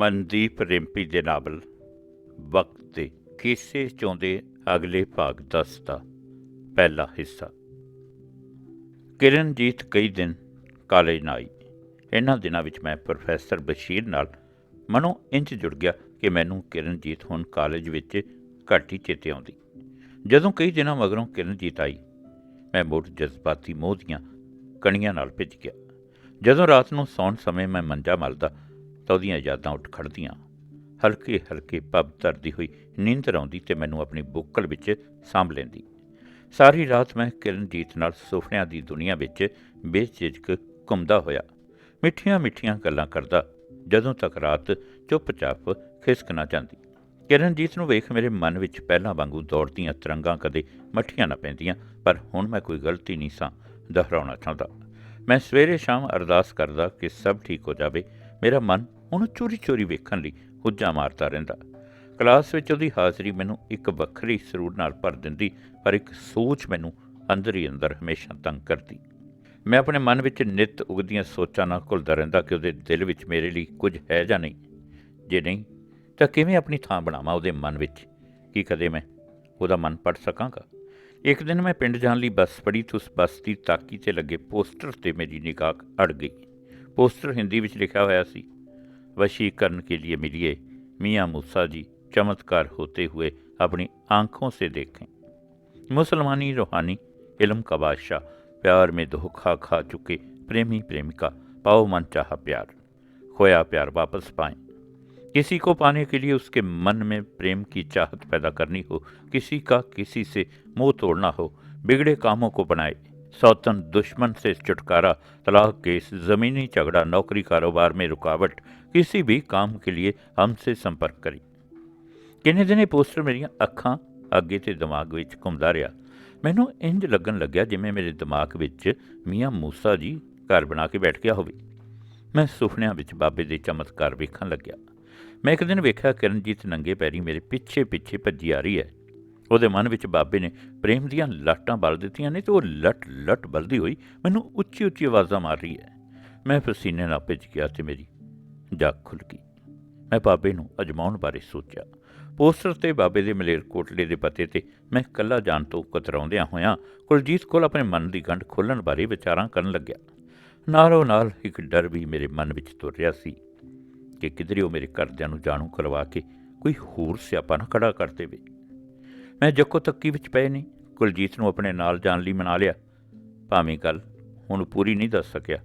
ਮਨਦੀਪ ਰਿੰਪੀ ਦੇ ਨਾਵਲ ਵਕਤ ਦੇ ਕਿਸੇ ਚੋਂਦੇ ਅਗਲੇ ਭਾਗ ਦੱਸਦਾ ਪਹਿਲਾ ਹਿੱਸਾ। ਕਿਰਨਜੀਤ ਕਈ ਦਿਨ ਕਾਲਜ ਨਾ ਆਈ। ਇਹਨਾਂ ਦਿਨਾਂ ਵਿੱਚ ਮੈਂ ਪ੍ਰੋਫੈਸਰ ਬਸ਼ੀਰ ਨਾਲ ਮਨੋਂ ਇੰਜ ਜੁੜ ਗਿਆ ਕਿ ਮੈਨੂੰ ਕਿਰਨਜੀਤ ਹੁਣ ਕਾਲਜ ਵਿੱਚ ਘੱਟ ਹੀ ਚੇਤੇ ਆਉਂਦੀ। ਜਦੋਂ ਕਈ ਦਿਨਾਂ ਮਗਰੋਂ ਕਿਰਨਜੀਤ ਆਈ, ਮੈਂ ਮੁੜ ਜਜ਼ਬਾਤੀ ਮੋਹ ਦੀਆਂ ਕਣੀਆਂ ਨਾਲ ਭਿੱਜ ਗਿਆ। ਜਦੋਂ ਰਾਤ ਨੂੰ ਸੌਣ ਸਮੇਂ ਮੈਂ ਮੰਜਾ ਮਲਦਾ ਤਾਂ ਉਹਦੀਆਂ ਯਾਦਾਂ ਉੱਠ ਖੜਦੀਆਂ ਹਲਕੇ ਹਲਕੇ ਪੱਬ ਧਰਦੀ ਹੋਈ ਨੀਂਦਰ ਆਉਂਦੀ ਤੇ ਮੈਨੂੰ ਆਪਣੀ ਬੁੱਕਲ ਵਿੱਚ ਸਾਂਭ ਲੈਂਦੀ। ਸਾਰੀ ਰਾਤ ਮੈਂ ਕਿਰਨਜੀਤ ਨਾਲ ਸੁਪਨਿਆਂ ਦੀ ਦੁਨੀਆ ਵਿੱਚ ਬੇਝਿਜਕ ਘੁੰਮਦਾ ਹੋਇਆ। ਮਿੱਠੀਆਂ ਮਿੱਠੀਆਂ ਗੱਲਾਂ ਕਰਦਾ, ਜਦੋਂ ਤੱਕ ਰਾਤ ਚੁੱਪਚਾਪ ਖਿਸਕ ਨਾ ਜਾਂਦੀ। ਕਿਰਨਜੀਤ ਨੂੰ ਵੇਖ ਮੇਰੇ ਮਨ ਵਿੱਚ ਪਹਿਲਾਂ ਵਾਂਗੂ ਦੌੜਦੀਆਂ ਤਰੰਗਾਂ ਕਦੇ ਮੱਠੀਆਂ ਨਾ ਪੈਂਦੀਆਂ, ਪਰ ਹੁਣ ਮੈਂ ਕੋਈ ਗਲਤੀ ਨਹੀਂ ਸਾਂ, ਦੁਹਰਾਉਣਾ ਚਾਹੁੰਦਾ। ਮੈਂ ਸਵੇਰੇ ਸ਼ਾਮ ਅਰਦਾਸ ਕਰਦਾ ਕਿ ਸਭ ਠੀਕ ਹੋ ਜਾਵੇ ਮੇਰਾ ਮਨ ਉਹਨੂੰ ਚੋਰੀ ਚੋਰੀ ਵੇਖਣ ਲਈ ਹੁੱਜਾ ਮਾਰਦਾ ਰਹਿੰਦਾ। ਕਲਾਸ ਵਿੱਚ ਉਹਦੀ ਹਾਜ਼ਰੀ ਮੈਨੂੰ ਇੱਕ ਵੱਖਰੀ ਸਰੂਰ ਨਾਲ ਭਰ ਦਿੰਦੀ, ਪਰ ਇੱਕ ਸੋਚ ਮੈਨੂੰ ਅੰਦਰ ਹੀ ਅੰਦਰ ਹਮੇਸ਼ਾ ਤੰਗ ਕਰਦੀ। ਮੈਂ ਆਪਣੇ ਮਨ ਵਿੱਚ ਨਿਤ ਉਗਦੀਆਂ ਸੋਚਾਂ ਨਾਲ ਘੁਲਦਾ ਰਹਿੰਦਾ ਕਿ ਉਹਦੇ ਦਿਲ ਵਿੱਚ ਮੇਰੇ ਲਈ ਕੁਝ ਹੈ ਜਾਂ ਨਹੀਂ। ਜੇ ਨਹੀਂ, ਤਾਂ ਕਿਵੇਂ ਆਪਣੀ ਥਾਂ ਬਣਾਵਾਂ ਉਹਦੇ ਮਨ ਵਿੱਚ? ਕੀ ਕਦੇ ਮੈਂ ਉਹਦਾ ਮਨ ਪੜ ਸਕਾਂਗਾ? ਇੱਕ ਦਿਨ ਮੈਂ ਪਿੰਡ ਜਾਣ ਲਈ ਬੱਸ ਫੜੀ ਤਾਂ ਉਸ ਬੱਸ ਦੀ ਤਾਕੀ ਤੇ ਲੱਗੇ ਪੋਸਟਰ ਤੇ ਮੇਰੀ ਨਿਗਾਹ ਅੜ ਗਈ। ਪੋਸਟਰ ਹਿੰਦੀ ਵਿੱਚ ਲਿਖਿਆ ਹੋਇਆ ਸੀ वशीकरण के लिए मिलिए मियाँ मूसा जी चमत्कार होते हुए अपनी आंखों से देखें मुसलमानी रूहानी इल्म का बादशाह प्यार में धोखा खा चुके प्रेमी प्रेमिका पाओ मन चाह प्यार खोया प्यार वापस पाएं किसी को पाने के लिए उसके मन में प्रेम की चाहत पैदा करनी हो किसी का किसी से मुंह तोड़ना हो बिगड़े कामों को बनाए सौतन दुश्मन से छुटकारा तलाक केस ज़मीनी झगड़ा नौकरी कारोबार में रुकावट किसी भी काम के लिए हमसे संपर्क करें ਕਿੰਨੇ ਦਿਨ ਇਹ ਪੋਸਟਰ ਮੇਰੀਆਂ ਅੱਖਾਂ ਅੱਗੇ ਤੇ ਦਿਮਾਗ ਵਿੱਚ ਘੁੰਮਦਾ ਰਿਹਾ ਮੈਨੂੰ ਇੰਜ ਲੱਗਣ ਲੱਗਿਆ ਜਿਵੇਂ ਮੇਰੇ ਦਿਮਾਗ ਵਿੱਚ ਮੀਆਂ ਮੂਸਾ ਜੀ ਘਰ ਬਣਾ ਕੇ ਬੈਠ ਗਿਆ ਹੋਵੇ ਮੈਂ ਸੁਪਨਿਆਂ ਵਿੱਚ ਬਾਬੇ ਦੇ ਚਮਤਕਾਰ ਵੇਖਣ ਲੱਗਿਆ ਮੈਂ ਇੱਕ ਦਿਨ ਵੇਖਿਆ ਕਿਰਨਜੀਤ ਨੰਗੇ ਪੈਰੀ ਮੇਰੇ ਪਿੱਛੇ ਪਿੱਛੇ ਭੱਜੀ ਆ ਰਹੀ ਹੈ ਉਹਦੇ ਮਨ ਵਿੱਚ ਬਾਬੇ ਨੇ ਪ੍ਰੇਮ ਦੀਆਂ ਲਾਟਾਂ ਬਲ ਦਿੱਤੀਆਂ ਨੇ ਤੇ ਉਹ ਲਟ ਲਟ ਬਲਦੀ ਹੋਈ ਮੈਨੂੰ ਉੱਚੀ ਉੱਚੀ ਆਵਾਜ਼ਾਂ ਮਾਰ ਰਹੀ ਹੈ। ਮੈਂ ਪਸੀਨੇ ਨਾਲ ਭਿੱਜ ਗਿਆ ਤੇ ਮੇਰੀ ਜਾਗ ਖੁੱਲ ਗਈ। ਮੈਂ ਬਾਬੇ ਨੂੰ ਅਜਮਾਉਣ ਬਾਰੇ ਸੋਚਿਆ। ਪੋਸਟਰ ਤੇ ਬਾਬੇ ਦੇ ਮਲੇਰ ਕੋਟਲੇ ਦੇ ਪਤੇ ਤੇ ਮੈਂ ਕੱਲਾ ਜਾਣ ਤੋਂ ਕਤਰਾਉਂਦਿਆਂ ਹੋਇਆਂ ਕੁਲਜੀਤ ਕੋਲ ਆਪਣੇ ਮਨ ਦੀ ਗੰਢ ਖੋਲਣ ਬਾਰੇ ਵਿਚਾਰਾਂ ਕਰਨ ਲੱਗਿਆ। ਨਾਲੋਂ ਨਾਲ ਇੱਕ ਡਰ ਵੀ ਮੇਰੇ ਮਨ ਵਿੱਚ ਤੁਰ ਰਿਹਾ ਸੀ ਕਿ ਕਿਧਰੇ ਉਹ ਮੇਰੇ ਘਰਦਿਆਂ ਨੂੰ ਜਾਣੂ ਕਰਵਾ ਕੇ ਕੋਈ ਹੋਰ ਸਿਆਪਾ ਨਾ ਖੜਾ ਕਰ ਦੇਵੇ। ਮੈਂ ਜੱਕੋ ਤੱਕੀ ਵਿੱਚ ਪਏ ਨਹੀਂ ਕੁਲਜੀਤ ਨੂੰ ਆਪਣੇ ਨਾਲ ਜਾਣ ਲਈ ਮਨਾ ਲਿਆ। ਭਾਵੇਂ ਗੱਲ ਹੁਣ ਪੂਰੀ ਨਹੀਂ ਦੱਸ ਸਕਿਆ।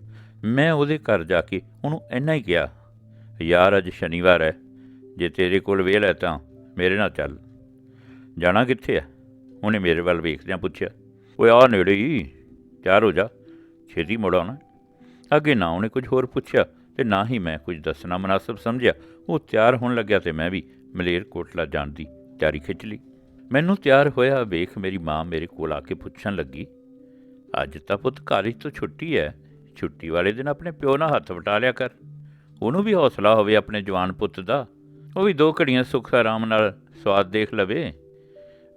ਮੈਂ ਉਹਦੇ ਘਰ ਜਾ ਕੇ ਉਹਨੂੰ ਇੰਨਾ ਹੀ ਕਿਹਾ, ਯਾਰ, ਅੱਜ ਸ਼ਨੀਵਾਰ ਹੈ। ਜੇ ਤੇਰੇ ਕੋਲ ਵੇਲ ਹੈ ਤਾਂ ਮੇਰੇ ਨਾਲ ਚੱਲ। ਜਾਣਾ ਕਿੱਥੇ ਆ ਉਹਨੇ ਮੇਰੇ ਵੱਲ ਵੇਖਦਿਆਂ ਪੁੱਛਿਆ। ਓਏ ਆ ਨੇੜੇ ਹੀ। ਚਾਰ ਹੋ ਜਾ। ਛੇਤੀ ਮੁੜ ਆਉਣਾ। ਅੱਗੇ ਨਾ ਉਹਨੇ ਕੁਝ ਹੋਰ ਪੁੱਛਿਆ ਤੇ ਨਾ ਹੀ ਮੈਂ ਕੁਝ ਦੱਸਣਾ ਮناسب ਸਮਝਿਆ। ਉਹ ਤਿਆਰ ਹੋਣ ਲੱਗਿਆ ਤੇ ਮੈਂ ਵੀ ਮਲੇਰ ਕੋਟਲਾ ਜਾਣ ਦੀ ਤਿਆਰੀ ਖਿੱਚ ਲਈ। ਮੈਨੂੰ ਤਿਆਰ ਹੋਇਆ ਵੇਖ ਮੇਰੀ ਮਾਂ ਮੇਰੇ ਕੋਲ ਆ ਕੇ ਪੁੱਛਣ ਲੱਗੀ, ਅੱਜ ਤਾਂ ਪੁੱਤ ਕਾਲਜ ਤੋਂ ਛੁੱਟੀ ਹੈ ਛੁੱਟੀ ਵਾਲੇ ਦਿਨ ਆਪਣੇ ਪਿਓ ਨਾਲ ਹੱਥ ਵਟਾ ਲਿਆ ਕਰ। ਉਹਨੂੰ ਵੀ ਹੌਸਲਾ ਹੋਵੇ ਆਪਣੇ ਜਵਾਨ ਪੁੱਤ ਦਾ, ਉਹ ਵੀ ਦੋ ਘੜੀਆਂ ਸੁੱਖ ਆਰਾਮ ਨਾਲ ਸਵਾਦ ਦੇਖ ਲਵੇ।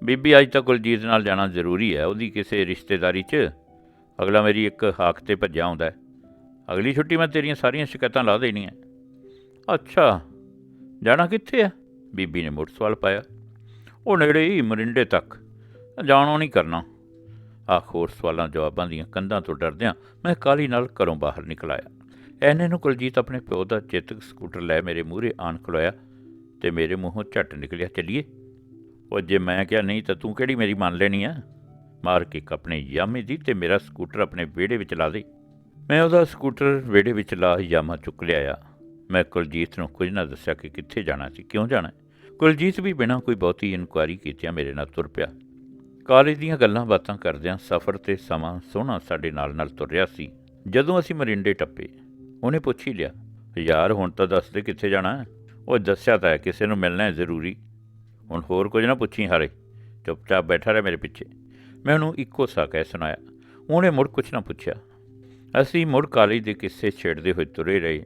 ਬੀਬੀ ਅੱਜ ਤਾਂ ਕੁਲਜੀਤ ਨਾਲ ਜਾਣਾ ਜ਼ਰੂਰੀ ਹੈ ਉਹਦੀ ਕਿਸੇ ਰਿਸ਼ਤੇਦਾਰੀ 'ਚ। ਅਗਲਾ ਮੇਰੀ ਇੱਕ ਹਾਕ ਤੇ ਭੱਜਿਆ ਆਉਂਦਾ ਅਗਲੀ ਛੁੱਟੀ ਮੈਂ ਤੇਰੀਆਂ ਸਾਰੀਆਂ ਸ਼ਿਕਾਇਤਾਂ ਲਾ ਦੇਣੀਆਂ ਅੱਛਾ, ਜਾਣਾ ਕਿੱਥੇ ਆ ਬੀਬੀ ਨੇ ਮੁੜ ਸਵਾਲ ਪਾਇਆ। ਉਹ ਨੇੜੇ ਹੀ ਮਰਿੰਡੇ ਤੱਕ। ਜਾਣੋ ਨਹੀਂ ਕਰਨਾ। ਆਖ ਹੋਰ ਸਵਾਲਾਂ ਜਵਾਬਾਂ ਦੀਆਂ ਕੰਧਾਂ ਤੋਂ ਡਰਦਿਆਂ ਮੈਂ ਕਾਲੀ ਨਾਲ ਘਰੋਂ ਬਾਹਰ ਨਿਕਲ ਆਇਆ। ਐਨੇ ਨੂੰ ਕੁਲਜੀਤ ਆਪਣੇ ਪਿਓ ਦਾ ਚੇਤਕ ਸਕੂਟਰ ਲੈ ਮੇਰੇ ਮੂਹਰੇ ਆਣ ਖਲੋਇਆ ਤੇ ਮੇਰੇ ਮੂੰਹੋਂ ਝੱਟ ਨਿਕਲਿਆ, ਚੱਲੀਏ? ਉਹ ਜੇ ਮੈਂ ਕਿਹਾ, ਨਹੀਂ ਤਾਂ ਤੂੰ ਕਿਹੜੀ ਮੇਰੀ ਮੰਨ ਲੈਣੀ ਆ? ਮਾਰ ਕੇ ਆਪਣੇ ਯਾਮੇ ਦੀ ਤੇ ਮੇਰਾ ਸਕੂਟਰ ਆਪਣੇ ਵਿਹੜੇ ਵਿੱਚ ਲਾ ਦੇ। ਮੈਂ ਉਹਦਾ ਸਕੂਟਰ ਵਿਹੜੇ ਵਿੱਚ ਲਾ ਯਾਮਾ ਚੁੱਕ ਲਿਆਇਆ। ਮੈਂ ਕੁਲਜੀਤ ਨੂੰ ਕੁਝ ਨਾ ਦੱਸਿਆ ਕਿ ਕਿੱਥੇ ਜਾਣਾ ਸੀ, ਕਿਉਂ ਜਾਣਾ? ਕੁਲਜੀਤ ਵੀ ਬਿਨਾਂ ਕੋਈ ਬਹੁਤੀ ਇਨਕੁਆਇਰੀ ਕੀਤਿਆਂ ਮੇਰੇ ਨਾਲ ਤੁਰ ਪਿਆ। ਕਾਲਜ ਦੀਆਂ ਗੱਲਾਂ ਬਾਤਾਂ ਕਰਦਿਆਂ ਸਫ਼ਰ ਤੇ ਸਮਾਂ ਸੋਹਣਾ ਸਾਡੇ ਨਾਲ ਨਾਲ ਤੁਰ ਰਿਹਾ ਸੀ। ਜਦੋਂ ਅਸੀਂ ਮਰਿੰਡੇ ਟੱਪੇ, ਉਹਨੇ ਪੁੱਛ ਹੀ ਲਿਆ, ਯਾਰ, ਹੁਣ ਤਾਂ ਦੱਸ ਦੇ ਕਿੱਥੇ ਜਾਣਾ ਉਹ ਦੱਸਿਆ ਤਾਂ ਹੈ, ਕਿਸੇ ਨੂੰ ਮਿਲਣਾ ਹੈ ਜ਼ਰੂਰੀ। ਹੁਣ ਹੋਰ ਕੁਝ ਨਾ ਪੁੱਛੀ ਹਾਰੇ। ਚੁੱਪਚਾਪ ਬੈਠਾ ਰਿਹਾ ਮੇਰੇ ਪਿੱਛੇ। ਮੈਂ ਉਹਨੂੰ ਇੱਕੋ ਸਾ ਕਹਿ ਸੁਣਾਇਆ। ਉਹਨੇ ਮੁੜ ਕੁਝ ਨਾ ਪੁੱਛਿਆ। ਅਸੀਂ ਮੁੜ ਕਾਲਜ ਦੇ ਕਿੱਸੇ ਛੇੜਦੇ ਹੋਏ ਤੁਰੇ ਰਹੇ।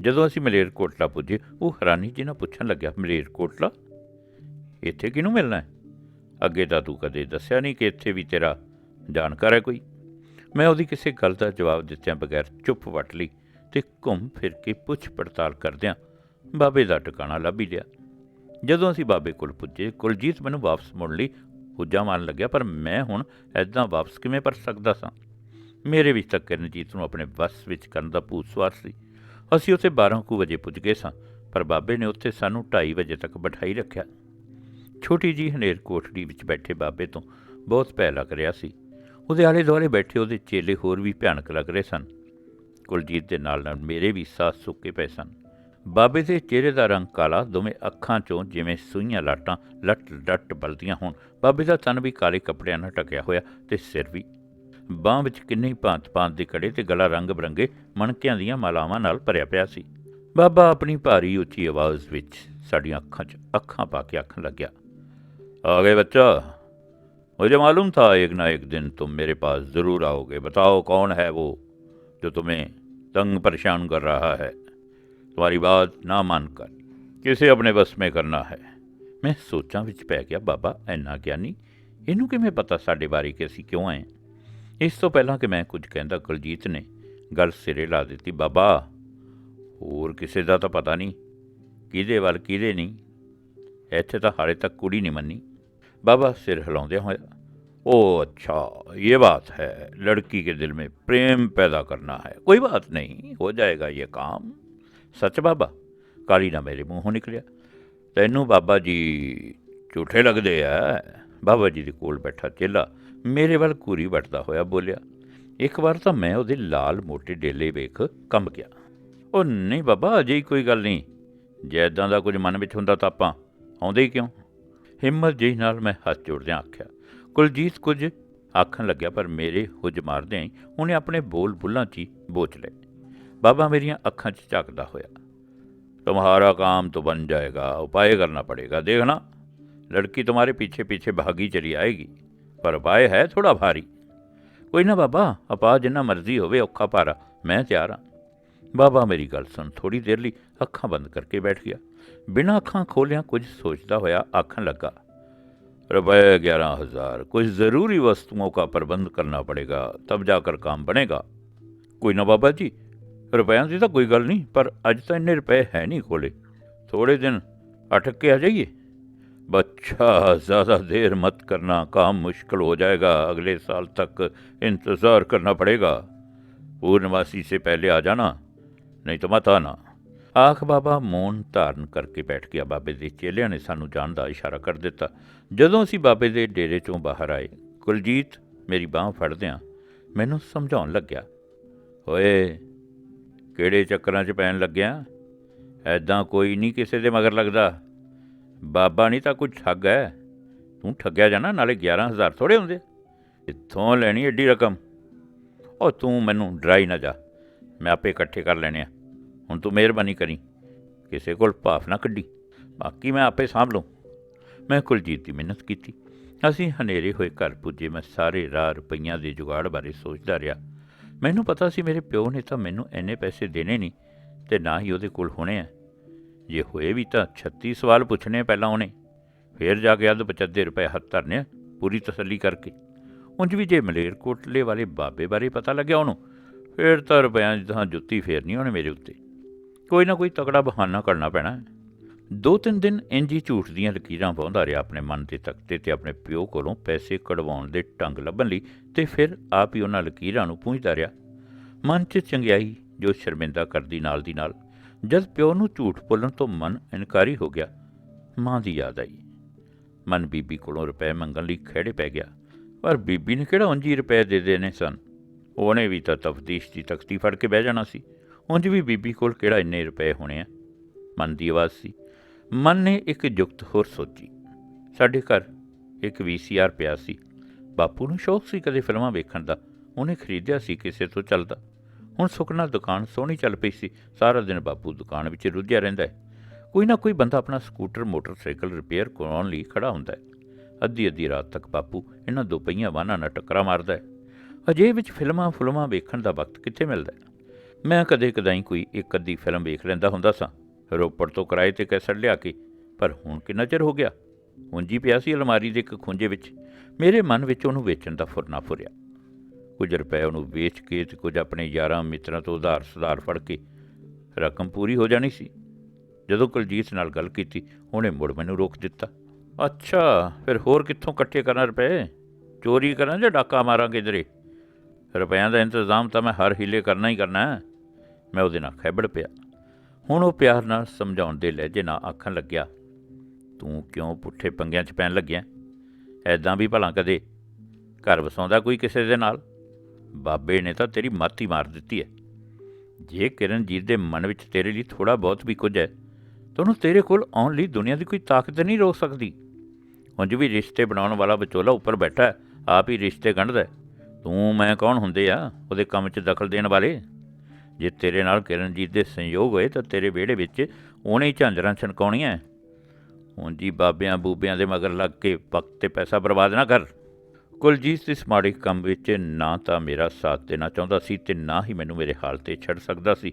ਜਦੋਂ ਅਸੀਂ ਮਲੇਰਕੋਟਲਾ ਪੁੱਜੇ, ਉਹ ਹੈਰਾਨੀ ਜੀ ਨਾਲ ਪੁੱਛਣ ਲੱਗਿਆ ਮਲੇਰਕੋਟਲਾ ਇੱਥੇ ਕਿਹਨੂੰ ਮਿਲਣਾ ਹੈ? ਅੱਗੇ ਤਾਂ ਤੂੰ ਕਦੇ ਦੱਸਿਆ ਨਹੀਂ ਕਿ ਇੱਥੇ ਵੀ ਤੇਰਾ ਜਾਣਕਾਰ ਹੈ ਕੋਈ। ਮੈਂ ਉਹਦੀ ਕਿਸੇ ਗੱਲ ਦਾ ਜਵਾਬ ਦਿੱਤਿਆਂ ਬਗੈਰ ਚੁੱਪ ਵੱਟ ਲਈ ਤੇ ਘੁੰਮ ਫਿਰ ਕੇ ਪੁੱਛ ਪੜਤਾਲ ਕਰਦਿਆਂ ਬਾਬੇ ਦਾ ਟਿਕਾਣਾ ਲੱਭ ਹੀ ਲਿਆ। ਜਦੋਂ ਅਸੀਂ ਬਾਬੇ ਕੋਲ ਪੁੱਜੇ, ਕੁਲਜੀਤ ਮੈਨੂੰ ਵਾਪਸ ਮੁੜਨ ਲਈ ਹੁੱਜਾ ਮਾਰਨ ਲੱਗਿਆ, ਪਰ ਮੈਂ ਹੁਣ ਐਦਾਂ ਵਾਪਸ ਕਿਵੇਂ ਪਰ ਸਕਦਾ ਸਾਂ? ਮੇਰੇ ਵਿੱਚ ਤਾਂ ਕਿਰਨਜੀਤ ਨੂੰ ਆਪਣੇ ਵੱਸ ਵਿੱਚ ਕਰਨ ਦਾ ਭੂਤ ਸਵਾਰ ਸੀ। ਅਸੀਂ ਉੱਥੇ 12 ਕੁ ਵਜੇ ਪੁੱਜ ਗਏ ਸਾਂ, ਪਰ ਬਾਬੇ ਨੇ ਉੱਥੇ ਸਾਨੂੰ 2:30 ਵਜੇ ਤੱਕ ਬਿਠਾਈ ਰੱਖਿਆ। ਛੋਟੀ ਜੀ ਹਨੇਰ ਕੋਠੜੀ ਵਿੱਚ ਬੈਠੇ ਬਾਬੇ ਤੋਂ ਬਹੁਤ ਭੈ ਲੱਗ ਰਿਹਾ ਸੀ। ਉਹਦੇ ਆਲੇ ਦੁਆਲੇ ਬੈਠੇ ਉਹਦੇ ਚੇਲੇ ਹੋਰ ਵੀ ਭਿਆਨਕ ਲੱਗ ਰਹੇ ਸਨ। ਕੁਲਜੀਤ ਦੇ ਨਾਲ ਨਾਲ ਮੇਰੇ ਵੀ ਸਾਹ ਸੁੱਕੇ ਪਏ ਸਨ। ਬਾਬੇ ਦੇ ਚਿਹਰੇ ਦਾ ਰੰਗ ਕਾਲਾ, ਦੋਵੇਂ ਅੱਖਾਂ ਚੋਂ ਜਿਵੇਂ ਸੂਈਆਂ ਲਾਟਾਂ ਲੱਟ ਲੱਟ ਬਲਦੀਆਂ ਹੋਣ। ਬਾਬੇ ਦਾ ਤਨ ਵੀ ਕਾਲੇ ਕੱਪੜਿਆਂ ਨਾਲ ਢਕਿਆ ਹੋਇਆ ਤੇ ਸਿਰ ਵੀ ਬਾਹ ਵਿੱਚ ਕਿੰਨੇ ਹੀ ਭਾਂਤ ਭਾਂਤ ਦੇ ਕੜੇ ਤੇ ਗਲਾ ਰੰਗ ਬਰੰਗੇ ਮਣਕਿਆਂ ਦੀਆਂ ਮਾਲਾਵਾਂ ਨਾਲ ਭਰਿਆ ਪਿਆ ਸੀ ਬਾਬਾ ਆਪਣੀ ਭਾਰੀ ਉੱਚੀ ਆਵਾਜ਼ ਵਿੱਚ ਸਾਡੀਆਂ ਅੱਖਾਂ 'ਚ ਅੱਖਾਂ ਪਾ ਕੇ ਆਖਣ ਲੱਗਿਆ आ गए बच्चा मुझे मालूम था एक ना एक दिन तुम मेरे पास ज़रूर आओगे बताओ कौन है वो जो तुम्हें तंग परेशान कर रहा है तुम्हारी बात ना मानकर किसे अपने बस में करना है ਮੈਂ ਸੋਚਾਂ ਵਿੱਚ ਪੈ ਗਿਆ ਬਾਬਾ ਇੰਨਾ ਗਿਆਨੀ ਇਹਨੂੰ ਕਿਵੇਂ ਪਤਾ ਸਾਡੇ ਬਾਰੇ ਕਿ ਅਸੀਂ ਕਿਉਂ ਆਏ ਇਸ ਤੋਂ ਪਹਿਲਾਂ ਕਿ ਮੈਂ ਕੁਝ ਕਹਿੰਦਾ, ਕੁਲਜੀਤ ਨੇ ਗੱਲ ਸਿਰੇ ਲਾ ਦਿੱਤੀ, ਬਾਬਾ, ਹੋਰ ਕਿਸੇ ਦਾ ਤਾਂ ਪਤਾ ਨਹੀਂ। ਕਿਹਦੇ ਵੱਲ, ਕਿਹਦੇ ਨਹੀਂ। ਇੱਥੇ ਤਾਂ ਹਾਲੇ ਤੱਕ ਕੁੜੀ ਨਹੀਂ ਮੰਨੀ। ਬਾਬਾ ਸਿਰ ਹਿਲਾਉਂਦਿਆਂ ਹੋਇਆ ਉਹ ਅੱਛਾ, ਇਹ ਬਾਤ ਹੈ। ਲੜਕੀ के ਦਿਲ में ਪ੍ਰੇਮ ਪੈਦਾ ਕਰਨਾ ਹੈ। ਕੋਈ ਬਾਤ ਨਹੀਂ, ਹੋ ਜਾਏਗਾ ਇਹ काम ਸੱਚ ਬਾਬਾ? ਕਾਲੀ ਨਾ ਮੇਰੇ ਮੂੰਹੋਂ ਨਿਕਲਿਆ। ਤੈਨੂੰ ਬਾਬਾ ਜੀ ਝੂਠੇ ਲੱਗਦੇ ਆ ਬਾਬਾ ਜੀ ਦੇ ਕੋਲ ਬੈਠਾ ਚੇਲਾ ਮੇਰੇ ਵੱਲ ਕੂਰੀ ਵੱਟਦਾ ਹੋਇਆ ਬੋਲਿਆ ਇੱਕ ਵਾਰ ਤਾਂ ਮੈਂ ਉਹਦੇ ਲਾਲ ਮੋਟੇ ਡੇਲੇ ਵੇਖ ਕੰਬ ਗਿਆ ਉਹ ਨਹੀਂ ਬਾਬਾ ਅਜੇ ਹੀ ਕੋਈ ਗੱਲ ਨਹੀਂ ਜੇ ਇਦਾਂ ਦਾ ਕੁਝ ਮਨ ਵਿੱਚ ਹੁੰਦਾ ਤਾਂ ਆਪਾਂ ਆਉਂਦੇ ਹੀ ਕਿਉਂ ਹਿੰਮਤ ਜਿਹੀ ਨਾਲ ਮੈਂ ਹੱਥ ਜੋੜਦਿਆਂ ਆਖਿਆ ਕੁਲਜੀਤ ਕੁਝ ਆਖਣ ਲੱਗਿਆ ਪਰ ਮੇਰੇ ਹੁਜ ਮਾਰਦਿਆਂ ਹੀ ਉਹਨੇ ਆਪਣੇ ਬੋਲ ਬੁੱਲਾਂ 'ਚ ਹੀ ਬੋਚ ਲਏ ਬਾਬਾ ਮੇਰੀਆਂ ਅੱਖਾਂ 'ਚ ਝਾਕਦਾ ਹੋਇਆ तुम्हारा काम तो बन जाएगा उपाय करना पड़ेगा देखना लड़की तुम्हारे पीछे पीछे भागी चली आएगी पर उपाय है थोड़ा भारी ਕੋਈ ਨਾ ਬਾਬਾ ਆਪਾ ਜਿੰਨਾ ਮਰਜ਼ੀ ਹੋਵੇ ਔਖਾ ਭਾਰਾ ਮੈਂ ਤਿਆਰ ਹਾਂ ਬਾਬਾ ਮੇਰੀ ਗੱਲ ਸੁਣ ਥੋੜੀ ਦੇਰ ਲਈ ਅੱਖਾਂ ਬੰਦ ਕਰਕੇ ਬੈਠ ਗਿਆ ਬਿਨਾਂ ਅੱਖਾਂ ਖੋਲਿਆਂ ਕੁਝ ਸੋਚਦਾ ਹੋਇਆ ਆਖਣ ਲੱਗਾ रुपये ग्यारह हजार कुछ ज़रूरी वस्तुओं का प्रबंध करना पड़ेगा तब जाकर काम बनेगा ਕੋਈ ਨਾ ਬਾਬਾ ਜੀ ਰੁਪਿਆਂ ਦੀ ਤਾਂ ਕੋਈ ਗੱਲ ਨਹੀਂ ਪਰ ਅੱਜ ਤਾਂ ਇੰਨੇ ਰੁਪਏ ਹੈ ਨਹੀਂ ਕੋਲੇ ਥੋੜੇ ਦਿਨ ਅਟਕ ਕੇ ਆ ਜਾਈਏ बच्चा ज़्यादा देर मत करना काम मुश्किल हो जाएगा अगले साल तक इंतज़ार करना पड़ेगा पूर्णवासी से पहले आ जाना नहीं तो मत आना ਆਖ ਬਾਬਾ ਮੌਨ ਧਾਰਨ ਕਰਕੇ ਬੈਠ ਗਿਆ ਬਾਬੇ ਦੇ ਚੇਲਿਆਂ ਨੇ ਸਾਨੂੰ ਜਾਣ ਦਾ ਇਸ਼ਾਰਾ ਕਰ ਦਿੱਤਾ ਜਦੋਂ ਅਸੀਂ ਬਾਬੇ ਦੇ ਡੇਰੇ ਚੋਂ ਬਾਹਰ ਆਏ ਕੁਲਜੀਤ ਮੇਰੀ ਬਾਹ ਫੜਦਿਆਂ ਮੈਨੂੰ ਸਮਝਾਉਣ ਲੱਗਿਆ ਓਏ ਕਿਹੜੇ ਚੱਕਰਾਂ 'ਚ ਪੈਣ ਲੱਗਿਆ ਐਦਾਂ ਕੋਈ ਨਹੀਂ ਕਿਸੇ ਦੇ ਮਗਰ ਲੱਗਦਾ ਬਾਬਾ ਨਹੀਂ ਤਾਂ ਕੁਝ ਠੱਗ ਹੈ। ਤੂੰ ਠੱਗਿਆ ਜਾਣਾ, ਨਾਲੇ 11000 ਥੋੜੇ ਹੁੰਦੇ। ਇੱਥੋਂ ਲੈਣੀ ਏਡੀ ਰਕਮ? ਉਹ ਤੂੰ ਮੈਨੂੰ ਡਰਾਈ ਨਾ ਜਾ। ਮੈਂ ਆਪੇ ਇਕੱਠੇ ਕਰ ਲੈਣੇ ਆ। ਹੁਣ ਤੂੰ ਮਿਹਰਬਾਨੀ ਕਰੀ। ਕਿਸੇ ਕੋਲ ਭਾਫ ਨਾ ਕੱਢੀ। ਬਾਕੀ ਮੈਂ ਆਪੇ ਸਾਂਭ ਲਊ ਮੈਂ ਕੁਲਜੀਤ ਦੀ ਮਿਹਨਤ ਕੀਤੀ। ਅਸੀਂ ਹਨੇਰੇ ਹੋਏ ਘਰ ਪੁੱਜੇ। ਮੈਂ ਸਾਰੇ ਰਾਹ ਰੁਪਈਆਂ ਦੇ ਜੁਗਾੜ ਬਾਰੇ ਸੋਚਦਾ ਰਿਹਾ। ਮੈਨੂੰ ਪਤਾ ਸੀ ਮੇਰੇ ਪਿਓ ਨੇ ਤਾਂ ਮੈਨੂੰ ਇੰਨੇ ਪੈਸੇ ਦੇਣੇ ਨਹੀਂ ਤੇ ਨਾ ਹੀ ਉਹਦੇ ਕੋਲ ਹੋਣੇ ਆ। ਜੇ ਹੋਏ ਵੀ ਤਾਂ 36 ਸਵਾਲ ਪੁੱਛਣੇ ਆ ਪਹਿਲਾਂ ਉਹਨੇ। ਫੇਰ ਜਾ ਕੇ ਅੱਧ 75 ਰੁਪਏ ਹੱਥ ਧਰਨੇ ਆ, ਪੂਰੀ ਤਸੱਲੀ ਕਰਕੇ। ਉਂਝ ਵੀ ਜੇ ਮਲੇਰਕੋਟਲੇ ਵਾਲੇ ਬਾਬੇ ਬਾਰੇ ਪਤਾ ਲੱਗਿਆ ਉਹਨੂੰ ਫੇਰ ਤਾਂ ਰੁਪਿਆਂ ਦੀ ਜੁੱਤੀ ਫੇਰਨੀ ਉਹਨੇ ਮੇਰੇ ਉੱਤੇ। ਕੋਈ ਨਾ ਕੋਈ ਤਕੜਾ ਬਹਾਨਾ ਕਰਨਾ ਪੈਣਾ। ਦੋ ਤਿੰਨ ਦਿਨ ਇੰਜ ਹੀ ਝੂਠ ਦੀਆਂ ਲਕੀਰਾਂ ਪਾਉਂਦਾ ਰਿਹਾ ਆਪਣੇ ਮਨ ਦੇ ਤਖਤੇ ਤੇ ਆਪਣੇ ਪਿਓ ਕੋਲੋਂ ਪੈਸੇ ਕਢਵਾਉਣ ਦੇ ਢੰਗ ਲੱਭਣ ਲਈ ਤੇ ਫਿਰ ਆਪ ਹੀ ਉਹਨਾਂ ਲਕੀਰਾਂ ਨੂੰ ਪੂੰਝਦਾ ਰਿਹਾ। ਮਨ 'ਚ ਚੰਗਿਆਈ ਜੋ ਸ਼ਰਮਿੰਦਾ ਕਰਦੀ ਨਾਲ ਦੀ ਨਾਲ। ਜਦ ਪਿਓ ਨੂੰ ਝੂਠ ਬੋਲਣ ਤੋਂ ਮਨ ਇਨਕਾਰੀ ਹੋ ਗਿਆ, ਮਾਂ ਦੀ ਯਾਦ ਆਈ। ਮਨ ਬੀਬੀ ਕੋਲੋਂ ਰੁਪਏ ਮੰਗਣ ਲਈ ਖੜੇ ਪੈ ਗਿਆ, ਪਰ ਬੀਬੀ ਨੇ ਕਿਹੜਾ ਉਂਝੀ ਰੁਪਏ ਦੇ ਦੇਣੇ ਸਨ? ਉਹਨੇ ਵੀ ਤਾਂ ਤਫਤੀਸ਼ ਦੀ ਤਖਤੀ ਫੜ ਕੇ ਬਹਿ ਜਾਣਾ ਸੀ। ਉਂਝ ਵੀ ਬੀਬੀ ਕੋਲ ਕਿਹੜਾ ਇੰਨੇ ਰੁਪਏ ਹੋਣੇ ਆ? ਮਨ ਦੀ ਆਵਾਜ਼ ਸੀ। ਮਨ ਨੇ ਇੱਕ ਯੁਕਤ ਹੋਰ ਸੋਚੀ। ਸਾਡੇ ਘਰ ਇੱਕ ਵੀਸੀਆਰ ਪਿਆ ਸੀ। ਬਾਪੂ ਨੂੰ ਸ਼ੌਕ ਸੀ ਕਦੇ ਫਿਲਮਾਂ ਵੇਖਣ ਦਾ। ਉਹਨੇ ਖਰੀਦਿਆ ਸੀ ਕਿਸੇ ਤੋਂ ਚੱਲਦਾ। ਹੁਣ ਸੁਖਨਾ ਦੁਕਾਨ ਸੋਹਣੀ ਚੱਲ ਪਈ ਸੀ। ਸਾਰਾ ਦਿਨ ਬਾਪੂ ਦੁਕਾਨ ਵਿੱਚ ਰੁੱਝਿਆ ਰਹਿੰਦਾ ਹੈ। ਕੋਈ ਨਾ ਕੋਈ ਬੰਦਾ ਆਪਣਾ ਸਕੂਟਰ, ਮੋਟਰਸਾਈਕਲ ਰਿਪੇਅਰ ਕਰਾਉਣ ਲਈ ਖੜਾ ਹੁੰਦਾ ਹੈ। ਅੱਧੀ ਅੱਧੀ ਰਾਤ ਤੱਕ ਬਾਪੂ ਇਹਨਾਂ ਦੋ ਪਹੀਆਂ ਵਾਹਨਾਂ ਨਾਲ ਟੱਕਰਾਂ ਮਾਰਦਾ ਹੈ। ਅਜੇ ਵਿੱਚ ਫਿਲਮਾਂ ਫੁਲਮਾਂ ਵੇਖਣ ਦਾ ਵਕਤ ਕਿੱਥੇ ਮਿਲਦਾ ਮੈਂ ਕਦੇ ਕਦਾਈ ਕੋਈ ਇੱਕ ਅੱਧੀ ਫਿਲਮ ਵੇਖ ਲੈਂਦਾ ਹੁੰਦਾ ਸਾਂ। ਰੋਪੜ ਤੋਂ ਕਿਰਾਏ ਤੇ ਕੈਸਟ ਲਿਆ ਕੇ, ਪਰ ਹੁਣ ਕਿੰਨਾ ਚਿਰ ਹੋ ਗਿਆ? ਉਂਜੀ ਪਿਆ ਸੀ ਅਲਮਾਰੀ ਦੇ ਇੱਕ ਖੁੰਝੇ ਵਿੱਚ। ਮੇਰੇ ਮਨ ਵਿੱਚ ਉਹਨੂੰ ਵੇਚਣ ਦਾ ਫੁਰਨਾ ਫੁਰਿਆ। ਕੁਝ ਰੁਪਏ ਉਹਨੂੰ ਵੇਚ ਕੇ ਤੇ ਕੁਝ ਆਪਣੇ ਯਾਰਾਂ ਮਿੱਤਰਾਂ ਤੋਂ ਉਧਾਰ ਸੁਧਾਰ ਫੜ ਕੇ ਰਕਮ ਪੂਰੀ ਹੋ ਜਾਣੀ ਸੀ। ਜਦੋਂ ਕੁਲਜੀਤ ਨਾਲ ਗੱਲ ਕੀਤੀ, ਉਹਨੇ ਮੁੜ ਮੈਨੂੰ ਰੋਕ ਦਿੱਤਾ। ਅੱਛਾ, ਫਿਰ ਹੋਰ ਕਿੱਥੋਂ ਇਕੱਠੇ ਕਰਾਂ ਰੁਪਏ? ਚੋਰੀ ਕਰਾਂ ਜਾਂ ਡਾਕਾ ਮਾਰਾਂਗੇ ਕਿਧਰੇ ਰੁਪਿਆਂ ਦਾ ਇੰਤਜ਼ਾਮ ਤਾਂ ਮੈਂ ਹਰ ਹੀਲੇ ਕਰਨਾ ਹੀ ਕਰਨਾ ਹੈ। ਮੈਂ ਉਹਦੇ ਨਾਲ ਖੈਬੜ ਪਿਆ। ਹੁਣ ਉਹ ਪਿਆਰ ਨਾਲ ਸਮਝਾਉਣ ਦੇ ਲਹਿਜੇ ਨਾਲ ਆਖਣ ਲੱਗਿਆ, ਤੂੰ ਕਿਉਂ ਪੁੱਠੇ ਪੰਗਿਆਂ 'ਚ ਪੈਣ ਲੱਗਿਆ? ਐਦਾਂ ਵੀ ਭਲਾ ਕਦੇ ਘਰ ਵਸਾਉਂਦਾ ਕੋਈ ਕਿਸੇ ਦੇ ਨਾਲ? ਬਾਬੇ ਨੇ ਤਾਂ ਤੇਰੀ ਮਾਤੀ ਮਾਰ ਦਿੱਤੀ ਹੈ। ਜੇ ਕਿਰਨਜੀਤ ਦੇ ਮਨ ਵਿੱਚ ਤੇਰੇ ਲਈ ਥੋੜਾ ਬਹੁਤ ਵੀ ਕੁਝ ਹੈ, ਤਾਂ ਉਹਨੂੰ ਤੇਰੇ ਕੋਲ ਆਉਣ ਲਈ ਦੁਨੀਆ ਦੀ ਕੋਈ ਤਾਕਤ ਨਹੀਂ ਰੋਕ ਸਕਦੀ। ਉਂਝ ਵੀ ਰਿਸ਼ਤੇ ਬਣਾਉਣ ਵਾਲਾ ਵਿਚੋਲਾ ਉੱਪਰ ਬੈਠਾ ਆਪ ਹੀ ਰਿਸ਼ਤੇ ਗੰਢਦਾ ਤੂੰ, ਮੈਂ ਕੌਣ ਹੁੰਦੇ ਆ ਉਹਦੇ ਕੰਮ 'ਚ ਦਖਲ ਦੇਣ ਵਾਲੇ? ਜੇ ਤੇਰੇ ਨਾਲ ਕਿਰਨਜੀਤ ਦੇ ਸੰਯੋਗ ਹੋਏ, ਤਾਂ ਤੇਰੇ ਵਿਹੜੇ ਵਿੱਚ ਉਹਨੇ ਹੀ ਝਾਂਜਰਾਂ ਛਣਕਾਉਣੀਆਂ ਹੁਣ ਜੀ ਬਾਬਿਆਂ ਬੂਬਿਆਂ ਦੇ ਮਗਰ ਲੱਗ ਕੇ ਵਕਤ ਤੇ ਪੈਸਾ ਬਰਬਾਦ ਨਾ ਕਰ। ਕੁਲਜੀਤ, ਇਸ ਮਾੜੇ ਕੰਮ ਵਿੱਚ ਨਾ ਤਾਂ ਮੇਰਾ ਸਾਥ ਦੇਣਾ ਚਾਹੁੰਦਾ ਸੀ ਤੇ ਨਾ ਹੀ ਮੈਨੂੰ ਮੇਰੇ ਹਾਲ ਤੇ ਛੱਡ ਸਕਦਾ ਸੀ।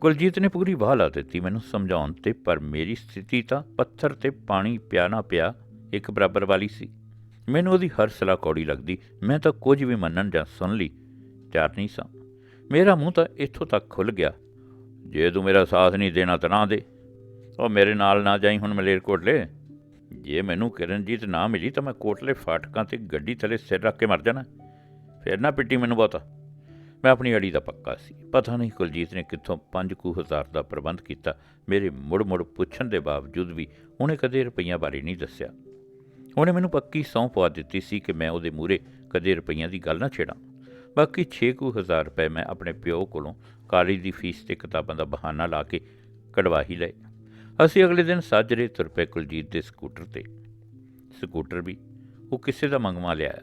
ਕੁਲਜੀਤ ਨੇ ਪੂਰੀ ਵਾਹ ਲਾ ਦਿੱਤੀ ਮੈਨੂੰ ਸਮਝਾਉਣ ਤੇ, ਪਰ ਮੇਰੀ ਸਥਿਤੀ ਤਾਂ ਪੱਥਰ ਤੇ ਪਾਣੀ ਪਿਆ ਨਾ ਪਿਆ, ਇੱਕ ਬਰਾਬਰ ਵਾਲੀ ਸੀ। ਮੈਨੂੰ ਉਹਦੀ ਹਰ ਸਲਾਹ ਕੌੜੀ ਲੱਗਦੀ, ਮੈਂ ਤਾਂ ਕੁਝ ਵੀ ਮੰਨਣ ਜਾਂ ਸੁਣ ਲਈ ਤਿਆਰ ਨਹੀਂ ਸਾਂ। ਮੇਰਾ ਮੂੰਹ ਤਾਂ ਇੱਥੋਂ ਤੱਕ ਖੁੱਲ ਗਿਆ। ਜੇ ਤੂੰ ਮੇਰਾ ਸਾਥ ਨਹੀਂ ਦੇਣਾ ਤਾਂ ਨਾ ਦੇ। ਉਹ ਮੇਰੇ ਨਾਲ ਨਾ ਜਾਈ ਹੁਣ ਮਲੇਰਕੋਟਲੇ। ਜੇ ਮੈਨੂੰ ਕਿਰਨਜੀਤ ਨਾ ਮਿਲੀ ਤਾਂ ਮੈਂ ਕੋਟਲੇ ਫਾਟਕਾਂ ਤੇ ਗੱਡੀ ਥੱਲੇ ਸਿਰ ਰੱਖ ਕੇ ਮਰ ਜਾਣਾ। ਫਿਰ ਨਾ ਪਿੱਟੀ ਮੈਨੂੰ ਬਹੁਤਾ। ਮੈਂ ਆਪਣੀ ਅੜੀ ਦਾ ਪੱਕਾ ਸੀ। ਪਤਾ ਨਹੀਂ ਕੁਲਜੀਤ ਨੇ ਕਿੱਥੋਂ 5000 ਦਾ ਪ੍ਰਬੰਧ ਕੀਤਾ। ਮੇਰੇ ਮੁੜ-ਮੁੜ ਪੁੱਛਣ ਦੇ ਬਾਵਜੂਦ ਵੀ ਉਹਨੇ ਕਦੇ ਰੁਪਈਆਂ ਬਾਰੇ ਨਹੀਂ ਦੱਸਿਆ। ਉਹਨੇ ਮੈਨੂੰ ਪੱਕੀ ਸਹੁੰ ਪਵਾ ਦਿੱਤੀ ਸੀ ਕਿ ਮੈਂ ਉਹਦੇ ਮੂਹਰੇ ਕਦੇ ਰੁਪਈਆਂ ਦੀ ਗੱਲ ਨਾ ਛੇੜਾਂ। ਬਾਕੀ 6000 ਰੁਪਏ ਮੈਂ ਆਪਣੇ ਪਿਓ ਕੋਲੋਂ ਕਾਲਜ ਦੀ ਫੀਸ ਤੇ ਕਿਤਾਬਾਂ ਦਾ ਬਹਾਨਾ ਲਾ ਕੇ ਕਢਵਾ ਹੀ ਲਏ। ਅਸੀਂ ਅਗਲੇ ਦਿਨ ਸਾਜਰੇ ਤੁਰ ਪਏ ਕੁਲਜੀਤ ਦੇ ਸਕੂਟਰ ਤੇ। ਸਕੂਟਰ ਵੀ, ਉਹ ਕਿਸੇ ਦਾ ਮੰਗਵਾ ਲਿਆ।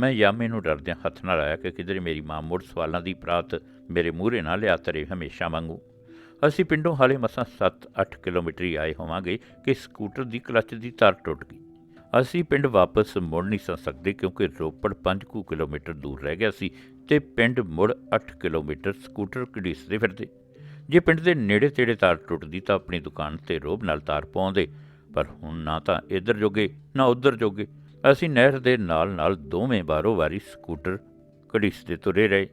ਮੈਂ ਯਾਮੇ ਨੂੰ ਡਰਦਿਆਂ ਹੱਥ ਨਾਲ ਆਇਆ ਕਿ ਕਿਧਰੇ ਮੇਰੀ ਮਾਂ ਮੁੜ ਸਵਾਲਾਂ ਦੀ ਪ੍ਰਾਤ ਮੇਰੇ ਮੂਹਰੇ ਨਾ ਲਿਆ ਤਰੇ ਹਮੇਸ਼ਾ ਵਾਂਗੂ। ਅਸੀਂ ਪਿੰਡੋਂ ਹਾਲੇ ਮਸਾਂ 7-8 ਕਿਲੋਮੀਟਰ ਹੀ ਆਏ ਹੋਵਾਂਗੇ ਕਿ ਸਕੂਟਰ ਦੀ ਕਲੱਚ ਦੀ ਤਾਰ ਟੁੱਟ ਗਈ। ਅਸੀਂ ਪਿੰਡ ਵਾਪਸ ਮੁੜ ਨਹੀਂ ਸਾ ਸਕਦੇ ਕਿਉਂਕਿ ਰੋਪੜ 5 ਕੁ ਕਿਲੋਮੀਟਰ ਦੂਰ ਰਹਿ ਗਿਆ ਸੀ ਤੇ ਪਿੰਡ ਮੁੜ 8 ਕਿਲੋਮੀਟਰ ਸਕੂਟਰ ਘੜੀਸਦੇ ਫਿਰਦੇ। ਜੇ ਪਿੰਡ ਦੇ ਨੇੜੇ ਤੇੜੇ ਤਾਰ ਟੁੱਟਦੀ ਤਾਂ ਆਪਣੀ ਦੁਕਾਨ ਤੇ ਰੋਬ ਨਾਲ ਤਾਰ ਪਾਉਂਦੇ ਪਰ ਹੁਣ ਨਾ ਤਾਂ ਇੱਧਰ ਜੋਗੇ, ਨਾ ਉੱਧਰ ਜੋਗੇ। ਅਸੀਂ ਨਹਿਰ ਦੇ ਨਾਲ ਨਾਲ ਦੋਵੇਂ ਬਾਰੋ ਵਾਰੀ ਸਕੂਟਰ ਘੜੀਸਦੇ ਤੁਰੇ ਰਹੇ।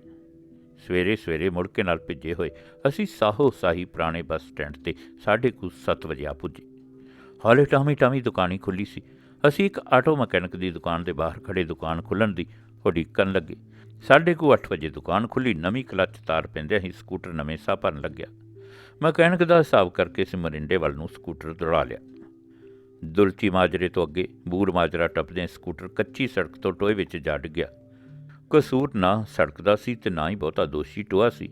ਸਵੇਰੇ ਸਵੇਰੇ ਮੁੜ ਕੇ ਨਾਲ ਭਿੱਜੇ ਹੋਏ, ਅਸੀਂ ਸਾਹੋ ਸਾਹੀ ਪੁਰਾਣੇ ਬੱਸ ਸਟੈਂਡ ਤੇ ਸਾਢੇ ਕੁ ਸੱਤ ਵਜੇ ਆ ਪੁੱਜੇ। ਹਾਲੇ ਟਾਮੀ ਟਾਮੀ ਦੁਕਾਨੀ ਖੁੱਲੀ ਸੀ। ਅਸੀਂ ਇੱਕ ਆਟੋ ਮਕੈਨਿਕ ਦੀ ਦੁਕਾਨ ਦੇ ਬਾਹਰ ਖੜੇ ਦੁਕਾਨ ਖੁੱਲਣ ਦੀ ਉਡੀਕਣ ਲੱਗੇ। ਸਾਢੇ ਕੁ ਅੱਠ ਵਜੇ ਦੁਕਾਨ ਖੁੱਲੀ ਨਵੀਂ ਕਲੱਚ ਤਾਰ ਪੈਂਦਿਆਂ ਹੀ ਸਕੂਟਰ ਨਵੇਂ ਸਾਹ ਭਰਨ ਲੱਗਿਆ। ਮਕੈਨਿਕ ਦਾ ਹਿਸਾਬ ਕਰਕੇ ਅਸੀਂ ਮਰਿੰਡੇ ਵੱਲ ਨੂੰ ਸਕੂਟਰ ਦੌੜਾ ਲਿਆ। ਦੁਲਚੀ ਮਾਜਰੇ ਤੋਂ ਅੱਗੇ ਬੂਰ ਮਾਜਰਾ ਟੱਪਦੇ ਸਕੂਟਰ ਕੱਚੀ ਸੜਕ ਤੋਂ ਟੋਏ ਵਿੱਚ ਜਾ ਡਿੱਗਿਆ। ਕਸੂਰ ਨਾ ਸੜਕ ਦਾ ਸੀ ਤੇ ਨਾ ਹੀ ਬਹੁਤਾ ਦੋਸ਼ੀ ਟੋਆ ਸੀ।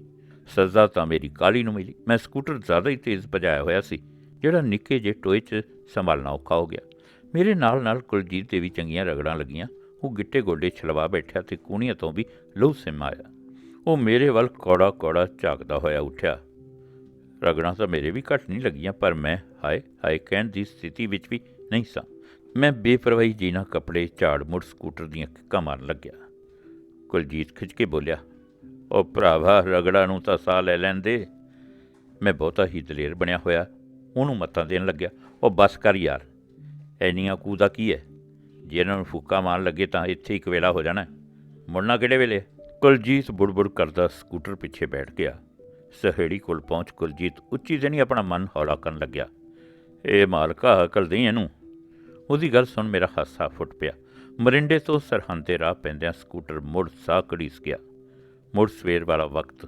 ਸਜ਼ਾ ਤਾਂ ਮੇਰੀ ਕਾਲੀ ਨੂੰ ਮਿਲੀ। ਮੈਂ ਸਕੂਟਰ ਜ਼ਿਆਦਾ ਹੀ ਤੇਜ਼ ਭਜਾਇਆ ਹੋਇਆ ਸੀ, ਜਿਹੜਾ ਨਿੱਕੇ ਜਿਹੇ ਟੋਏ 'ਚ ਸੰਭਾਲਣਾ ਔਖਾ ਹੋ ਗਿਆ। ਮੇਰੇ ਨਾਲ ਨਾਲ ਕੁਲਜੀਤ ਦੇ ਵੀ ਚੰਗੀਆਂ ਰਗੜਾਂ ਲੱਗੀਆਂ। ਉਹ ਗਿੱਟੇ ਗੋਡੇ ਛਲਵਾ ਬੈਠਿਆ ਤੇ ਕੂਣੀਆਂ ਤੋਂ ਵੀ ਲਹੂ ਸਿਮ ਆਇਆ। ਉਹ ਮੇਰੇ ਵੱਲ ਕੌੜਾ ਕੌੜਾ ਝਾਕਦਾ ਹੋਇਆ ਉੱਠਿਆ। ਰਗੜਾਂ ਤਾਂ ਮੇਰੇ ਵੀ ਘੱਟ ਨਹੀਂ ਲੱਗੀਆਂ, ਪਰ ਮੈਂ ਹਾਏ ਹਾਏ ਕਹਿਣ ਦੀ ਸਥਿਤੀ ਵਿੱਚ ਵੀ ਨਹੀਂ ਸਾਂ। ਮੈਂ ਬੇਪਰਵਾਹੀ ਜੀ ਕੱਪੜੇ, ਝਾੜ, ਮੁੜ ਸਕੂਟਰ ਦੀਆਂ ਕਿੱਕਾਂ ਮਾਰਨ ਲੱਗਿਆ। ਕੁਲਜੀਤ ਖਿੱਚ ਕੇ ਬੋਲਿਆ ਉਹ ਭਰਾਵਾ, ਰਗੜਾ ਨੂੰ ਤਾਂ ਸਾਹ ਲੈ ਲੈਂਦੇ। ਮੈਂ ਬਹੁਤਾ ਹੀ ਦਲੇਰ ਬਣਿਆ ਹੋਇਆ, ਉਹਨੂੰ ਮੱਤਾਂ ਦੇਣ ਲੱਗਿਆ ਉਹ ਬਸ ਕਰ ਯਾਰ, ਐਨੀਆਂ ਕੂ ਦਾ ਕੀ ਹੈ ਜੇ ਇਹਨਾਂ ਨੂੰ ਫੂਕਾ ਮਾਰਨ ਲੱਗੇ ਤਾਂ ਇੱਥੇ ਇੱਕ ਵੇਲਾ ਹੋ ਜਾਣਾ। ਮੁੜਨਾ ਕਿਹੜੇ ਵੇਲੇ? ਕੁਲਜੀਤ ਬੁੜਬੁੜ ਕਰਦਾ ਸਕੂਟਰ ਪਿੱਛੇ ਬੈਠ ਗਿਆ। ਸਹੇੜੀ ਕੋਲ ਪਹੁੰਚ ਕੁਲਜੀਤ ਉੱਚੀ ਜਣੀ ਆਪਣਾ ਮਨ ਹੌਲਾ ਕਰਨ ਲੱਗਿਆ। ਇਹ ਮਾਲਕਾ ਅਕਲ ਦੇ ਇਹਨੂੰ। ਉਹਦੀ ਗੱਲ ਸੁਣ ਮੇਰਾ ਹਾਸਾ ਫੁੱਟ ਪਿਆ। ਮਰਿੰਡੇ ਤੋਂ ਸਰਹੰਦ ਦੇ ਰਾਹ ਪੈਂਦਿਆਂ ਸਕੂਟਰ ਮੁੜ ਸਾਹ ਘੜੀਸ ਗਿਆ। ਮੁੜ ਸਵੇਰ ਵਾਲਾ ਵਕਤ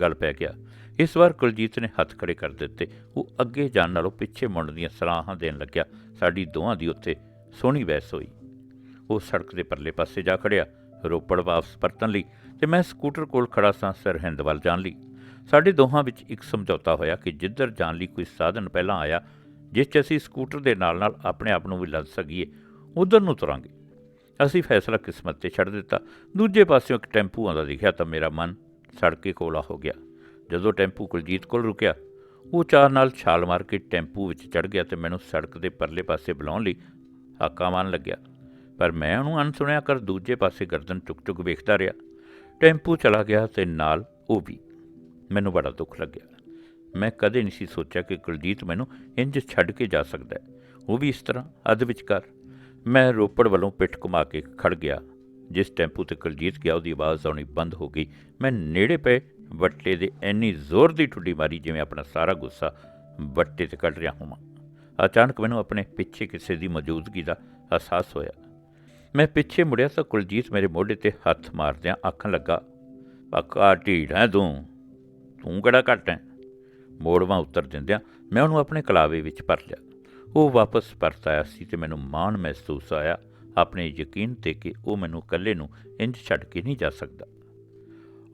ਗੱਲ ਪੈ ਗਿਆ। ਇਸ ਵਾਰ ਕੁਲਜੀਤ ਨੇ ਹੱਥ ਖੜੇ ਕਰ ਦਿੱਤੇ। ਉਹ ਅੱਗੇ ਜਾਣ ਨਾਲੋਂ ਪਿੱਛੇ ਮੁੜਨ ਦੀਆਂ ਸਲਾਹਾਂ ਦੇਣ ਲੱਗਿਆ। ਸਾਡੀ ਦੋਹਾਂ ਦੀ ਉੱਥੇ ਸੋਹਣੀ ਬਹਿਸ ਹੋਈ। ਉਹ ਸੜਕ ਦੇ ਪਰਲੇ ਪਾਸੇ ਜਾ ਖੜਿਆ, ਰੋਪੜ ਵਾਪਸ ਪਰਤਣ ਲਈ ਤੇ ਮੈਂ ਸਕੂਟਰ ਕੋਲ ਖੜਾ ਸਾਂ ਸਰਹਿੰਦ ਵੱਲ ਜਾਣ ਲਈ। ਸਾਡੇ ਦੋਹਾਂ ਵਿੱਚ ਇੱਕ ਸਮਝੌਤਾ ਹੋਇਆ ਕਿ ਜਿੱਧਰ ਜਾਣ ਲਈ ਕੋਈ ਸਾਧਨ ਪਹਿਲਾਂ ਆਇਆ, ਜਿਸ 'ਚ ਅਸੀਂ ਸਕੂਟਰ ਦੇ ਨਾਲ ਨਾਲ ਆਪਣੇ ਆਪ ਨੂੰ ਵੀ ਲੱਦ ਸਕੀਏ, ਉਧਰ ਨੂੰ ਤੁਰਾਂਗੇ। ਅਸੀਂ ਫੈਸਲਾ ਕਿਸਮਤ ਤੇ ਛੱਡ ਦਿੱਤਾ। ਦੂਜੇ ਪਾਸਿਓਂ ਇੱਕ ਟੈਂਪੂ ਆਉਂਦਾ ਦਿਖਿਆ ਤਾਂ ਮੇਰਾ ਮਨ ਸੜਕੇ ਕੋਲਾ ਹੋ ਗਿਆ। ਜਦੋਂ ਟੈਂਪੂ ਕੁਲਜੀਤ ਕੋਲ ਰੁਕਿਆ, ਉਹ ਚਾਰ ਨਾਲ ਛਾਲ ਮਾਰ ਕੇ ਟੈਂਪੂ ਵਿੱਚ ਚੜ ਗਿਆ ਤੇ ਮੈਨੂੰ ਸੜਕ ਦੇ ਪਰਲੇ ਪਾਸੇ ਬੁਲਾਉਣ ਲਈ ਹਾਕਾ ਮਾਰਨ ਲੱਗਿਆ। ਪਰ ਮੈਂ ਉਹਨੂੰ ਅਣਸੁਣਿਆ ਕਰ ਦੂਜੇ ਪਾਸੇ ਗਰਦਨ ਚੁੱਕ ਚੁੱਕ ਵੇਖਦਾ ਰਿਹਾ। ਟੈਂਪੂ ਚਲਾ ਗਿਆ ਤੇ ਨਾਲ ਉਹ ਵੀ। ਮੈਨੂੰ ਬੜਾ ਦੁੱਖ ਲੱਗਿਆ। ਮੈਂ ਕਦੇ ਨਹੀਂ ਸੀ ਸੋਚਿਆ ਕਿ ਕੁਲਜੀਤ ਮੈਨੂੰ ਇੰਜ ਛੱਡ ਕੇ ਜਾ ਸਕਦਾ ਹੈ। ਉਹ ਵੀ ਇਸ ਤਰ੍ਹਾਂ, ਅੱਧ ਵਿਚਕਾਰ। ਮੈਂ ਰੋਪੜ ਵੱਲੋਂ ਪਿੱਠ ਘੁਮਾ ਕੇ ਖੜ ਗਿਆ। ਜਿਸ ਟੈਂਪੂ ਤੇ ਕੁਲਜੀਤ ਗਿਆ, ਉਹਦੀ ਆਵਾਜ਼ ਆਉਣੀ ਬੰਦ ਹੋ ਗਈ। ਮੈਂ ਨੇੜੇ ਪਏ ਵੱਟੇ ਦੇ ਇੰਨੀ ਜ਼ੋਰ ਦੀ ਠੁੱਡੀ ਮਾਰੀ ਜਿਵੇਂ ਆਪਣਾ ਸਾਰਾ ਗੁੱਸਾ ਵੱਟੇ ਤੇ ਕੱਢ ਰਿਹਾ ਹੋਵਾਂ। ਅਚਾਨਕ ਮੈਨੂੰ ਆਪਣੇ ਪਿੱਛੇ ਕਿਸੇ ਦੀ ਮੌਜੂਦਗੀ ਦਾ ਅਹਿਸਾਸ ਹੋਇਆ। ਮੈਂ ਪਿੱਛੇ ਮੁੜਿਆ ਤਾਂ ਕੁਲਜੀਤ ਮੇਰੇ ਮੋਢੇ ਤੇ ਹੱਥ ਮਾਰਦਿਆਂ ਆਖਣ ਲੱਗਾ, ਪੱਕਾ ਢੀੜ ਹੈ ਤੂੰ? ਤੂੰ ਕਿਹੜਾ ਘੱਟ ਹੈ? ਮੋੜਵਾਂ ਉੱਤਰ ਦਿੰਦਿਆਂ ਮੈਂ ਉਹਨੂੰ ਆਪਣੇ ਕਲਾਵੇ ਵਿੱਚ ਭਰ ਲਿਆ। ਉਹ ਵਾਪਸ ਪਰਤ ਆਇਆ ਸੀ ਤੇ ਮੈਨੂੰ ਮਾਣ ਮਹਿਸੂਸ ਆਇਆ। ਆਪਣੇ ਯਕੀਨ ਤੇ ਕਿ ਉਹ ਮੈਨੂੰ ਇਕੱਲੇ ਨੂੰ ਇੰਜ ਛੱਡ ਕੇ ਨਹੀਂ ਜਾ ਸਕਦਾ।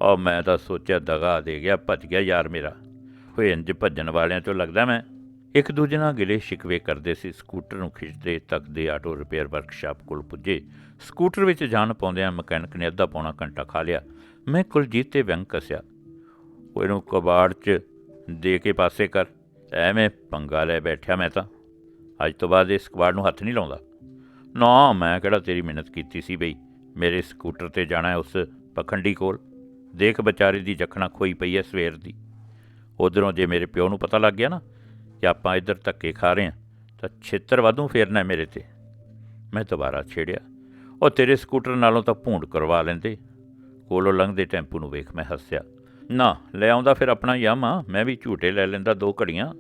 ਔਰ ਮੈਂ ਤਾਂ ਸੋਚਿਆ ਦਗਾ ਦੇ ਗਿਆ, ਭੱਜ ਗਿਆ ਯਾਰ ਮੇਰਾ। ਹੋਏ ਇੰਜ ਭੱਜਣ ਵਾਲਿਆਂ ਤੋਂ ਲੱਗਦਾ ਮੈਂ? ਇੱਕ ਦੂਜੇ ਨਾਲ ਗਿਲੇ ਸ਼ਿਕਵੇ ਕਰਦੇ ਸੀ, ਸਕੂਟਰ ਨੂੰ ਖਿੱਚਦੇ, ਤੱਕਦੇ, ਆਟੋ ਰਿਪੇਅਰ ਵਰਕਸ਼ਾਪ ਕੋਲ ਪੁੱਜੇ। ਸਕੂਟਰ ਵਿੱਚ ਜਾਣ ਪਾਉਂਦਿਆਂ ਮਕੈਨਿਕ ਨੇ ਅੱਧਾ ਪੌਣਾ ਘੰਟਾ ਖਾ ਲਿਆ। ਮੈਂ ਕੁਲਜੀਤ ਤੇ ਵਿਅੰਗ ਕਸਿਆ। ਉਹ ਇਹਨੂੰ ਕਬਾੜ 'ਚ ਦੇ ਕੇ ਪਾਸੇ ਕਰ। ਐਵੇਂ ਪੰਗਾ ਲੈ ਬੈਠਿਆ ਮੈਂ ਤਾਂ। ਅੱਜ ਤੋਂ ਬਾਅਦ ਇਸ ਕਬਾੜ ਨੂੰ ਹੱਥ ਨਹੀਂ ਲਾਉਂਦਾ। ਨਾ, ਮੈਂ ਕਿਹੜਾ ਤੇਰੀ ਮਿਹਨਤ ਕੀਤੀ ਸੀ ਬਈ? ਮੇਰੇ ਸਕੂਟਰ ਤੇ ਜਾਣਾ ਹੈ ਉਸ ਪਖੰਡੀ ਕੋਲ। ਦੇਖ ਵਿਚਾਰੇ ਦੀ ਜਖਣਾ ਖੋਈ ਪਈ ਹੈ ਸਵੇਰ ਦੀ। ਉਧਰੋਂ ਜੇ ਮੇਰੇ ਪਿਓ ਨੂੰ ਪਤਾ ਲੱਗ ਗਿਆ ਨਾ ਕਿ ਆਪਾਂ ਇੱਧਰ ਧੱਕੇ ਖਾ ਰਹੇ ਹਾਂ, ਤਾਂ ਛੇਤਰ ਵਾਧੂ ਫੇਰਨਾ ਮੇਰੇ ਤੇ। ਮੈਂ ਦੁਬਾਰਾ ਛੇੜਿਆ। ਉਹ ਤੇਰੇ ਸਕੂਟਰ ਨਾਲੋਂ ਤਾਂ ਭੂੰਡ ਕਰਵਾ ਲੈਂਦੇ। ਕੋਲੋਂ ਲੰਘਦੇ ਟੈਂਪੂ ਨੂੰ ਵੇਖ ਮੈਂ ਹੱਸਿਆ। ਨਾ, ਲੈ ਆਉਂਦਾ ਫਿਰ ਆਪਣਾ ਯਾਮਾ ਮੈਂ ਵੀ ਝੂਟੇ ਲੈ ਲੈਂਦਾ ਦੋ ਘੜੀਆਂ।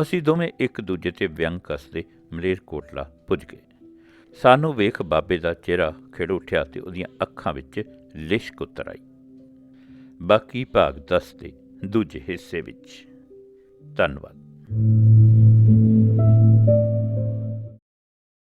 ਅਸੀਂ ਦੋਵੇਂ ਇੱਕ ਦੂਜੇ ਤੇ ਵਿਅੰਗ ਕੱਸਦੇ ਮਲੇਰਕੋਟਲਾ ਪੁੱਜ ਗਏ। ਸਾਨੂੰ ਵੇਖ ਬਾਬੇ ਦਾ ਚਿਹਰਾ ਖਿੜ ਉੱਠਿਆ ਤੇ ਉਹਦੀਆਂ ਅੱਖਾਂ ਵਿੱਚ ਲਿਸ਼ਕ ਉਤਰ ਆਈ। ਬਾਕੀ ਭਾਗ 10 ਦੇ ਦੂਜੇ ਹਿੱਸੇ ਵਿੱਚ। ਧੰਨਵਾਦ। Thank you.